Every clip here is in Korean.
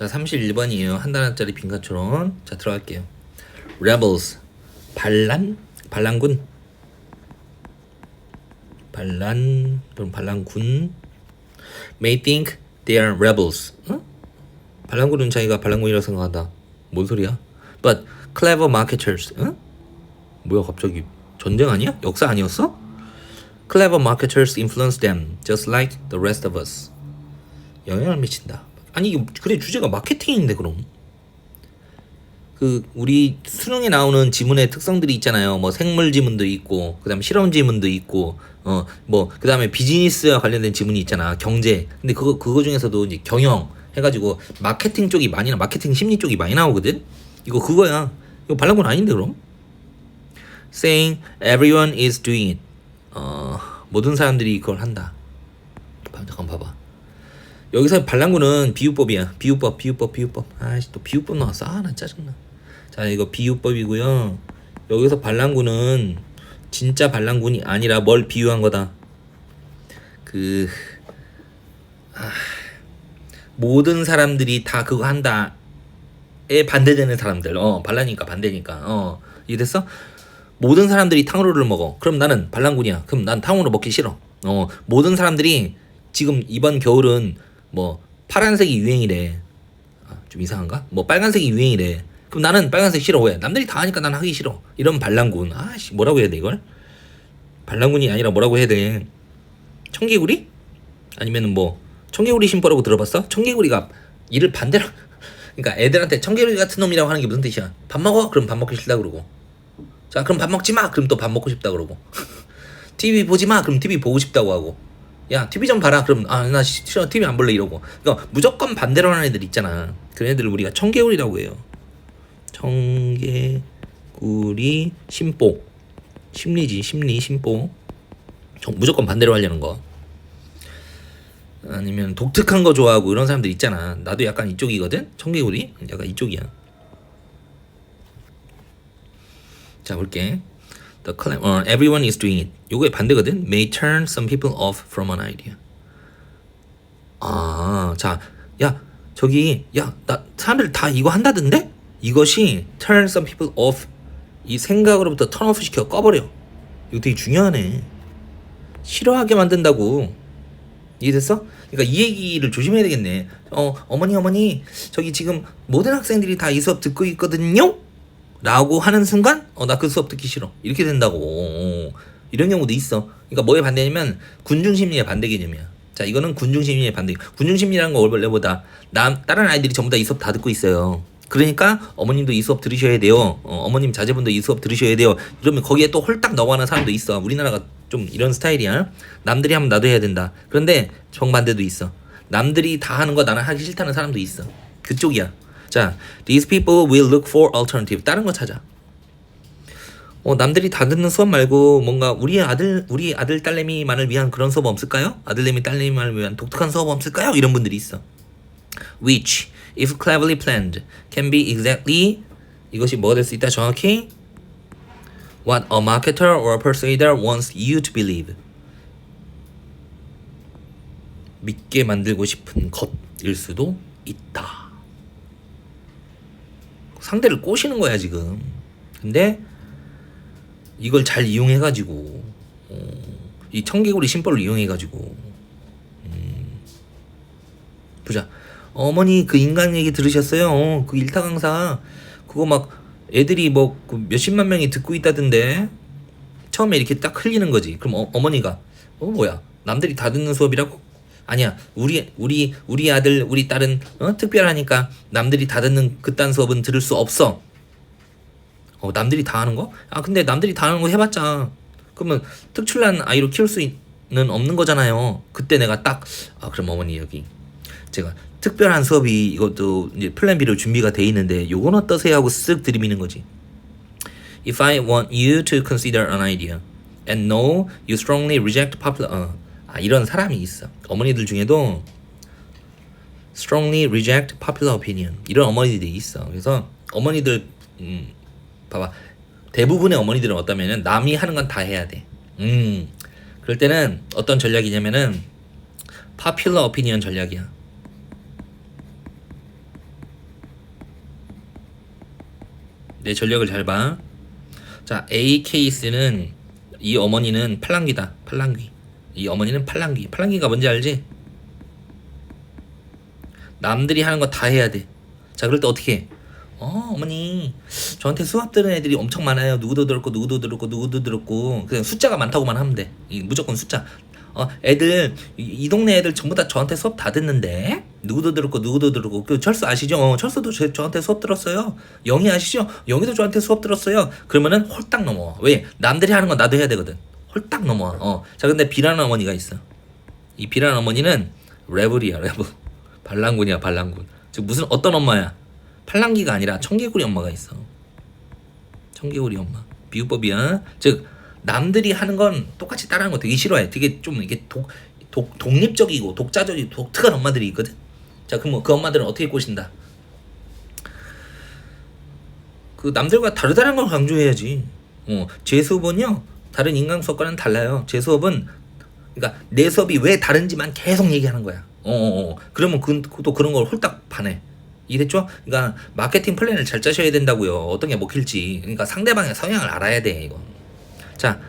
자, 31번이에요. 한 단어짜리 빈칸초론. 자, 들어갈게요. rebels. 반란? 반란군. 반란 또는 반란군. may think they are rebels. 응? 반란군은 자기가 반란군이라고 생각한다. 뭔 소리야? But clever marketers. 응? 뭐야 갑자기 전쟁 아니야? 역사 아니었어? Clever marketers influence them just like the rest of us. 영향을 미친다. 아니 그래 주제가 마케팅인데 그럼. 그 우리 수능에 나오는 지문의 특성들이 있잖아요. 뭐 생물 지문도 있고, 그다음에 실험 지문도 있고, 어 뭐 그다음에 비즈니스와 관련된 지문이 있잖아. 경제. 근데 그거 그거 중에서도 이제 경영 해가지고 마케팅 쪽이 많이 나, 마케팅 심리 쪽이 많이 나오거든. 이거 그거야. 이거 반란군 아닌데 그럼? Saying everyone is doing it. 어 모든 사람들이 그걸 한다. 봐, 잠깐 봐봐. 여기서 반란군은 비유법이야. 비유법, 비유법, 비유법. 아씨 또 비유법 나왔어. 아 나 짜증나. 자 이거 비유법이고요. 여기서 반란군은 진짜 반란군이 아니라 뭘 비유한 거다. 그 아, 모든 사람들이 다 그거 한다 에 반대되는 사람들. 어 반란이니까 반대니까. 어 이해됐어? 모든 사람들이 탕후루를 먹어. 그럼 나는 반란군이야. 그럼 난 탕후루 먹기 싫어. 어 모든 사람들이 지금 이번 겨울은 뭐 파란색이 유행이래. 아, 좀 이상한가? 뭐 빨간색이 유행이래. 그럼 나는 빨간색 싫어 왜? 남들이 다 하니까 난 하기 싫어. 이런 반란군. 아씨 뭐라고 해야 돼 이걸? 반란군이 아니라 뭐라고 해야 돼? 청개구리? 아니면은 뭐 청개구리 심보라고 들어봤어? 청개구리가 일을 반대로 그러니까 애들한테 청개구리 같은 놈이라고 하는 게 무슨 뜻이야? 밥 먹어? 그럼 밥 먹기 싫다 그러고 자 그럼 밥 먹지 마 그럼 또 밥 먹고 싶다 그러고 TV 보지 마 그럼 TV 보고 싶다고 하고 야 TV 좀 봐라. 그럼 아나 싫어 TV 안 볼래 이러고. 그러니까 무조건 반대로 하는 애들 있잖아. 그런 애들을 우리가 청개구리라고 해요. 청개구리 심보. 심리지 심리 심보. 정- 무조건 반대로 하려는 거. 아니면 독특한 거 좋아하고 이런 사람들 있잖아. 나도 약간 이쪽이거든? 청개구리? 약간 이쪽이야. 자 볼게 The claim, uh, everyone is doing it. 요거의 반대거든. May turn some people off from an idea. 아, 자, 야, 저기, 야, 나 사람들 다 이거 한다던데? 이것이 turn some people off 이 생각으로부터 turn off 시켜 꺼버려. 이거 되게 중요하네. 싫어하게 만든다고. 이해됐어? 그러니까 이 얘기를 조심해야 되겠네. 어, 어머니, 어머니, 저기 지금 모든 학생들이 다 이 수업 듣고 있거든요? 라고 하는 순간, 어, 나 그 수업 듣기 싫어. 이렇게 된다고. 이런 경우도 있어. 그러니까 뭐에 반대냐면, 군중심리의 반대 개념이야. 자, 이거는 군중심리의 반대. 군중심리라는 거 원래보다, 남, 다른 아이들이 전부 다 이 수업 다 듣고 있어요. 그러니까 어머님도 이 수업 들으셔야 돼요. 어, 어머님 자제분도 이 수업 들으셔야 돼요. 이러면 거기에 또 홀딱 넘어가는 사람도 있어. 우리나라가 좀 이런 스타일이야. 남들이 하면 나도 해야 된다. 그런데 정반대도 있어. 남들이 다 하는 거 나는 하기 싫다는 사람도 있어. 그쪽이야. 자, these people will look for alternative. 다른 거 찾아. 어, 남들이 다 듣는 수업 말고 뭔가 우리 아들, 우리 아들 딸내미만을 위한 그런 수업 없을까요? 아들내미 딸내미만을 위한 독특한 수업 없을까요? 이런 분들이 있어. Which, if cleverly planned, can be exactly 이것이 뭐가 될 수 있다 정확히 what a marketer or a persuader wants you to believe. 믿게 만들고 싶은 것일 수도 있다. 상대를 꼬시는 거야 지금. 근데 이걸 잘 이용해가지고 어, 이 청개구리 심벌을 이용해가지고 음, 보자. 어머니 그 인간 얘기 들으셨어요? 어, 그 일타 강사 그거 막 애들이 뭐 그 몇십만 명이 듣고 있다던데 처음에 이렇게 딱 흘리는 거지. 그럼 어, 어머니가 어 뭐야 남들이 다 듣는 수업이라고? 아니야 우리 우리 우리 아들 우리 딸은 어? 특별하니까 남들이 다 듣는 그딴 수업은 들을 수 없어. 어 남들이 다 하는 거? 아 근데 남들이 다 하는 거 해봤자 그러면 특출난 아이로 키울 수는 없는 거잖아요. 그때 내가 딱 아 그럼 어머니 여기 제가 특별한 수업이 이것도 이제 플랜 B로 준비가 돼 있는데 요건 어떠세요 하고 쓱 들이미는 거지. If I want you to consider an idea and know you strongly reject popular 어, 아, 이런 사람이 있어. 어머니들 중에도 strongly reject popular opinion 이런 어머니들이 있어. 그래서 어머니들 음, 봐봐 대부분의 어머니들은 어떠면은 남이 하는 건 다 해야 돼. 음 그럴 때는 어떤 전략이냐면은 popular opinion 전략이야. 내 전략을 잘 봐. 자 A 케이스는 이 어머니는 팔랑귀다. 팔랑귀. 이 어머니는 팔랑귀. 팔랑귀가 뭔지 알지? 남들이 하는 거 다 해야 돼. 자, 그럴 때 어떻게 해? 어, 어머니, 저한테 수업 들은 애들이 엄청 많아요. 누구도 들었고, 누구도 들었고, 누구도 들었고. 그냥 숫자가 많다고만 하면 돼. 이 무조건 숫자. 어, 애들, 이, 이 동네 애들 전부 다 저한테 수업 다 듣는데? 누구도 들었고, 누구도 들었고. 그 철수 아시죠? 어, 철수도 제, 저한테 수업 들었어요. 영희 아시죠? 영희도 저한테 수업 들었어요. 그러면은 홀딱 넘어와. 왜? 남들이 하는 건 나도 해야 되거든. 홀딱 넘어와. 어. 자, 근데 비라는 어머니가 있어. 이 비라는 어머니는 레블이야, 레블. 반란군이야, 반란군. 즉, 무슨, 어떤 엄마야? 팔랑귀가 아니라 청개구리 엄마가 있어. 청개구리 엄마. 비유법이야. 즉 남들이 하는 건 똑같이 따라하는 거 되게 싫어해. 되게 좀 이게 독, 독 독립적이고 독자적이고 독특한 엄마들이 있거든. 자, 그럼 뭐그 엄마들은 어떻게 꼬신다? 그 남들과 다르다는 걸 강조해야지. 어, 제 수업은요 다른 인강 수업과는 달라요. 제 수업은 그러니까 내 수업이 왜 다른지만 계속 얘기하는 거야. 어, 어, 어. 그러면 그, 또 그런 걸 홀딱 반해. 이해됐죠? 그러니까 마케팅 플랜을 잘 짜셔야 된다고요. 어떤 게 먹힐지. 그러니까 상대방의 성향을 알아야 돼 이거. 자,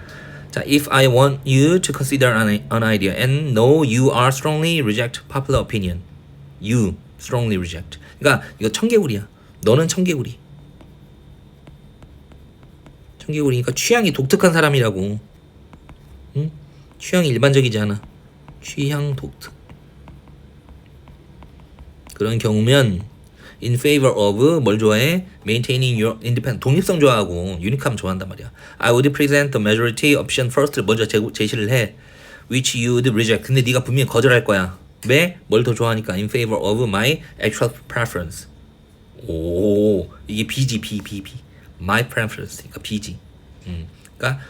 자, if I want you to consider an, an idea and know you are strongly reject popular opinion, you strongly reject. 그러니까 이거 청개구리야. 너는 청개구리. 청개구리니까 취향이 독특한 사람이라고. 응? 취향이 일반적이지 않아. 취향 독특. 그런 경우면 in favor of 뭘 좋아해? maintaining your independence 독립성 좋아하고 유니크함 좋아한단 말이야. I would present the majority option first 먼저 제, 제시를 해. which you would reject. 근데 네가 분명히 거절할 거야. 왜? 뭘 더 좋아하니까 in favor of my actual preference. 오 이게 B지 B B B. my preference. 그러니까 B지. 음. 그러니까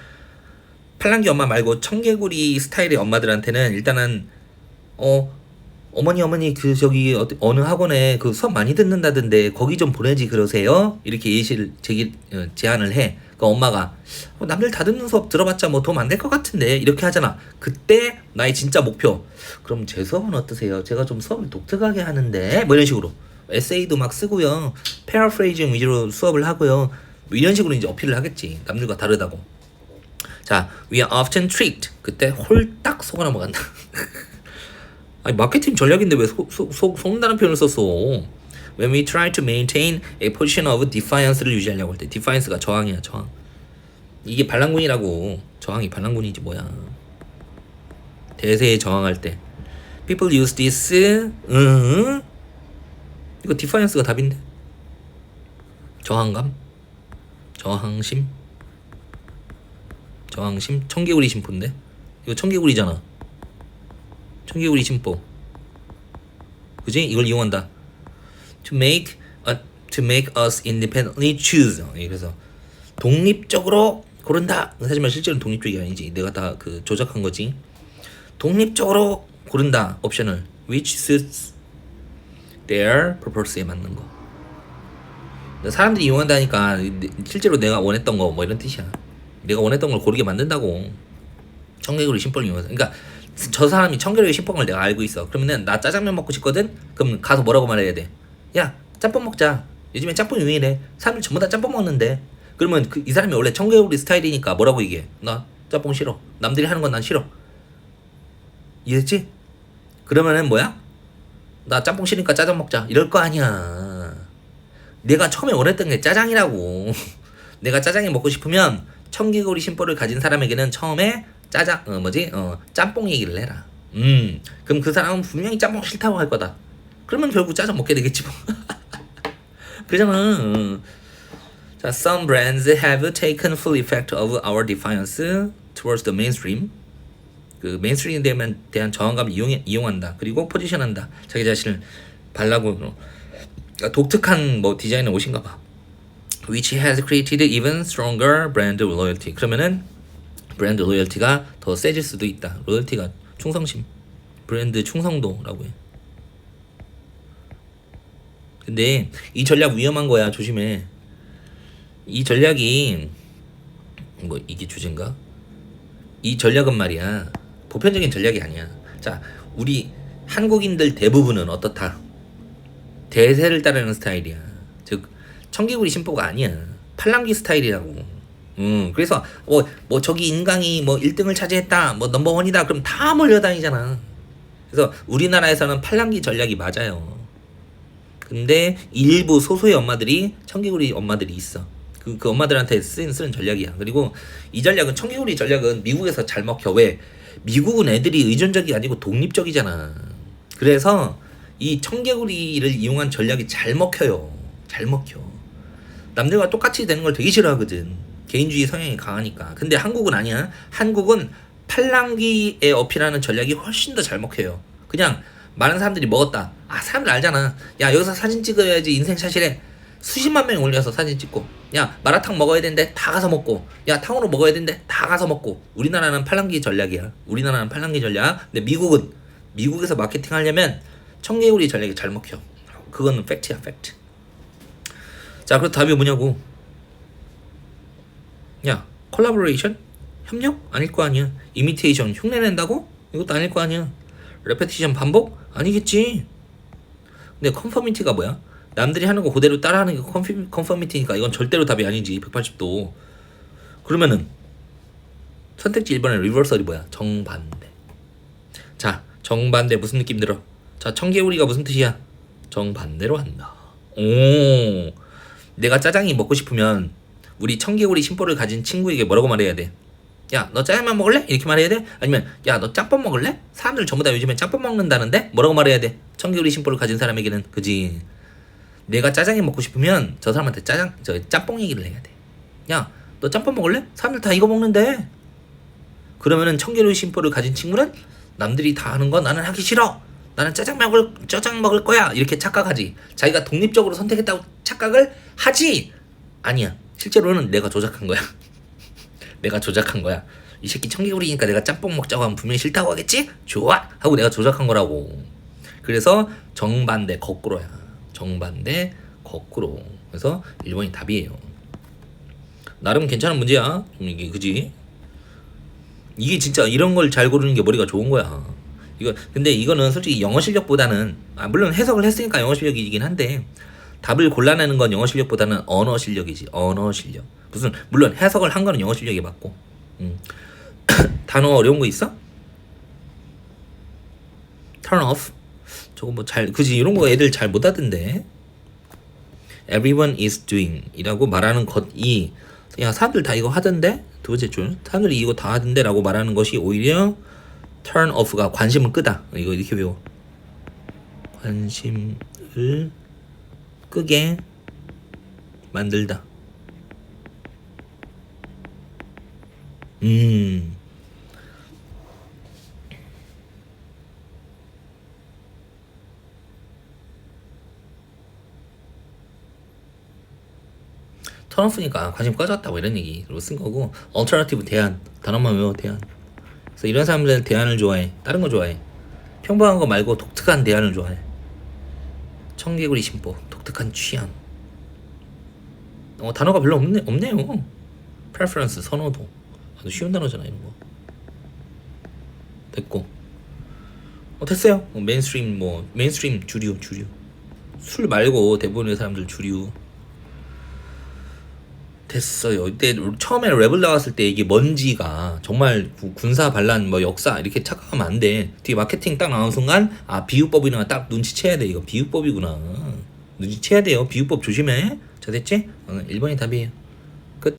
팔랑귀 엄마 말고 청개구리 스타일의 엄마들한테는 일단은 어 어머니 어머니 그 저기 어, 어느 학원에 그 수업 많이 듣는다던데 거기 좀 보내지 그러세요? 이렇게 예시를 제기 어, 제안을 해. 그 엄마가 어, 남들 다 듣는 수업 들어봤자 뭐 도움 안 될 것 같은데 이렇게 하잖아. 그때 나의 진짜 목표. 그럼 제 수업은 어떠세요? 제가 좀 수업을 독특하게 하는데 뭐 이런 식으로 에세이도 막 쓰고요. 패러프레이징 위주로 수업을 하고요. 뭐 이런 식으로 이제 어필을 하겠지. 남들과 다르다고. 자, we are often tricked. 그때 홀딱 속아 넘어간다. 아니 마케팅 전략인데 왜 속, 속, 속, 속는다는 표현을 썼어? When we try to maintain a position of defiance를 유지하려고 할 때 defiance가 저항이야 저항 이게 반란군이라고 저항이 반란군이지 뭐야 대세에 저항할 때 people use this 응? 이거 defiance가 답인데 저항감 저항심 저항심 청개구리 심포인데 이거 청개구리잖아 청개구리 심보. 그지? 이걸 이용한다. To make a, to make us independently choose. 예, 그래서 독립적으로 고른다. 하지만 실제로는 독립적이 아니지. 내가 다 그 조작한 거지. 독립적으로 고른다. 옵션을 which suits their purpose에 맞는 거. 사람들이 이용한다니까 실제로 내가 원했던 거 뭐 이런 뜻이야. 내가 원했던 걸 고르게 만든다고. 청개구리 심보를 이용해서. 그러니까 저 사람이 청결하게 식빵을 내가 알고 있어. 그러면은 나 짜장면 먹고 싶거든. 그럼 가서 뭐라고 말해야 돼? 야 짬뽕 먹자. 요즘에 짬뽕 유행이래. 사람들 전부 다 짬뽕 먹는데. 그러면 그, 이 사람이 원래 청개구리 스타일이니까 뭐라고 얘기해? 나 짬뽕 싫어. 남들이 하는 건 난 싫어. 이해했지? 그러면은 뭐야? 나 짬뽕 싫으니까 짜장 먹자. 이럴 거 아니야. 내가 처음에 원했던 게 짜장이라고. 내가 짜장이 먹고 싶으면 청개구리 심보를 가진 사람에게는 처음에 짜장 어 뭐지 어 짬뽕 얘기를 해라. 음 그럼 그 사람은 분명히 짬뽕 싫다고 할 거다. 그러면 결국 짜장 먹게 되겠지 뭐. 그잖아. 어. 자, some brands have taken full effect of our defiance towards the mainstream. 그 메인스트림에 대한, 저항감을 이용, 이용한다. 그리고 포지션한다. 자기 자신을 그러니까 독특한 뭐 디자인의 옷인가 봐. Which has created even stronger brand loyalty. 그러면은 브랜드 로열티가 더 세질 수도 있다. 로열티가 충성심, 브랜드 충성도라고 해. 근데 이 전략 위험한 거야. 조심해. 이 전략이 뭐 이게 주제인가? 이 전략은 말이야. 보편적인 전략이 아니야. 자, 우리 한국인들 대부분은 어떻다? 대세를 따르는 스타일이야. 즉 청개구리 심보가 아니야. 팔랑귀 스타일이라고. 음, 그래서 뭐, 뭐 저기 인강이 뭐 1등을 차지했다, 뭐 넘버원이다, 그럼 다 몰려다니잖아. 그래서 우리나라에서는 팔랑귀 전략이 맞아요. 근데 일부 소수의 엄마들이 청개구리 엄마들이 있어. 그, 그 엄마들한테 쓰는, 쓰는 전략이야. 그리고 이 전략은 청개구리 전략은 미국에서 잘 먹혀. 왜? 미국은 애들이 의존적이 아니고 독립적이잖아. 그래서 이 청개구리를 이용한 전략이 잘 먹혀요. 잘 먹혀. 남들과 똑같이 되는 걸 되게 싫어하거든. 개인주의 성향이 강하니까. 근데 한국은 아니야. 한국은 팔랑귀에 어필하는 전략이 훨씬 더 잘 먹혀요. 그냥 많은 사람들이 먹었다. 아 사람들 알잖아. 야 여기서 사진 찍어야지 인생샷이래. 수십만 명이 올려서 사진 찍고 야 마라탕 먹어야 되는데 다 가서 먹고 야 탕후루 먹어야 되는데 다 가서 먹고 우리나라는 팔랑귀 전략이야 우리나라는 팔랑귀 전략 근데 미국은 미국에서 마케팅 하려면 청개구리 전략이 잘 먹혀. 그거는 팩트야 팩트. 자 그럼 답이 뭐냐고. 야 콜라보레이션 협력? 아닐 거 아니야. 이미테이션 흉내 낸다고? 이것도 아닐 거 아니야. 레페티션 반복? 아니겠지. 근데 컨퍼미티가 뭐야? 남들이 하는 거 그대로 따라하는 게 컨퍼미티니까 이건 절대로 답이 아니지 180도. 그러면은 선택지 1번의 리버설이 뭐야? 정반대. 자 정반대 무슨 느낌 들어 자 청개구리가 무슨 뜻이야 정반대로 한다 오 내가 짜장이 먹고 싶으면 우리 청개구리 심보를 가진 친구에게 뭐라고 말해야 돼? 야, 너 짜장면 먹을래? 이렇게 말해야 돼? 아니면 야, 너 짬뽕 먹을래? 사람들 전부 다 요즘에 짬뽕 먹는다는데 뭐라고 말해야 돼? 청개구리 심보를 가진 사람에게는 그지. 내가 짜장이 먹고 싶으면 저 사람한테 짜장, 저 짬뽕 얘기를 해야 돼. 야, 너 짬뽕 먹을래? 사람들 다 이거 먹는데. 그러면은 청개구리 심보를 가진 친구는 남들이 다 하는 거 나는 하기 싫어. 나는 짜장 먹을 짜장 먹을 거야. 이렇게 착각하지. 자기가 독립적으로 선택했다고 착각을 하지. 아니야. 실제로는 내가 조작한 거야. 내가 조작한 거야. 이 새끼 청개구리니까 내가 짬뽕 먹자고 하면 분명히 싫다고 하겠지? 좋아! 하고 내가 조작한 거라고. 그래서 정반대 거꾸로야. 정반대 거꾸로. 그래서 1번이 답이에요. 나름 괜찮은 문제야. 좀 이게 그지? 이게 진짜 이런 걸 잘 고르는 게 머리가 좋은 거야. 이거 근데 이거는 솔직히 영어 실력보다는 아 물론 해석을 했으니까 영어 실력이긴 한데 답을 골라내는 건 영어 실력보다는 언어 실력이지. 언어 실력. 무슨 물론 해석을 한 거는 영어 실력이 맞고. 음. 단어 어려운 거 있어? turn off. 저거 뭐 잘 그지 이런 거 애들 잘 못 하던데. everyone is doing 이라고 말하는 것이 야 사람들 다 이거 하던데 두 번째 줄 사람들이 이거 다 하던데 라고 말하는 것이 오히려 turn off가 관심을 끄다. 이거 이렇게 배워. 관심을 끄게 만들다. 음. 턴오프니까 관심 꺼졌다 뭐 이런 얘기로 쓴 거고 얼터너티브 대안. 단어만 외워 대안 그래서 이런 사람들은 대안을 좋아해. 다른 거 좋아해. 평범한 거 말고 독특한 대안을 좋아해. 청개구리 심보 독특한 취향. 어 단어가 별로 없네, 없네요. Preference 선호도. 아주 쉬운 단어잖아 이런 거. 됐고. 어 됐어요. 어, 메인스트림 뭐 메인스트림 주류 주류. 술 말고 대부분의 사람들 주류 됐어요. 이때 처음에 랩을 나왔을 때 이게 먼지가 정말 구- 군사 반란 뭐 역사 이렇게 착각하면 안 돼. 뒤에 마케팅 딱 나온 순간 아 비유법이나 딱 눈치채야 돼. 이거 비유법이구나. 눈치채야 돼요. 비유법 조심해. 자 됐지? 어, 1번이 답이에요.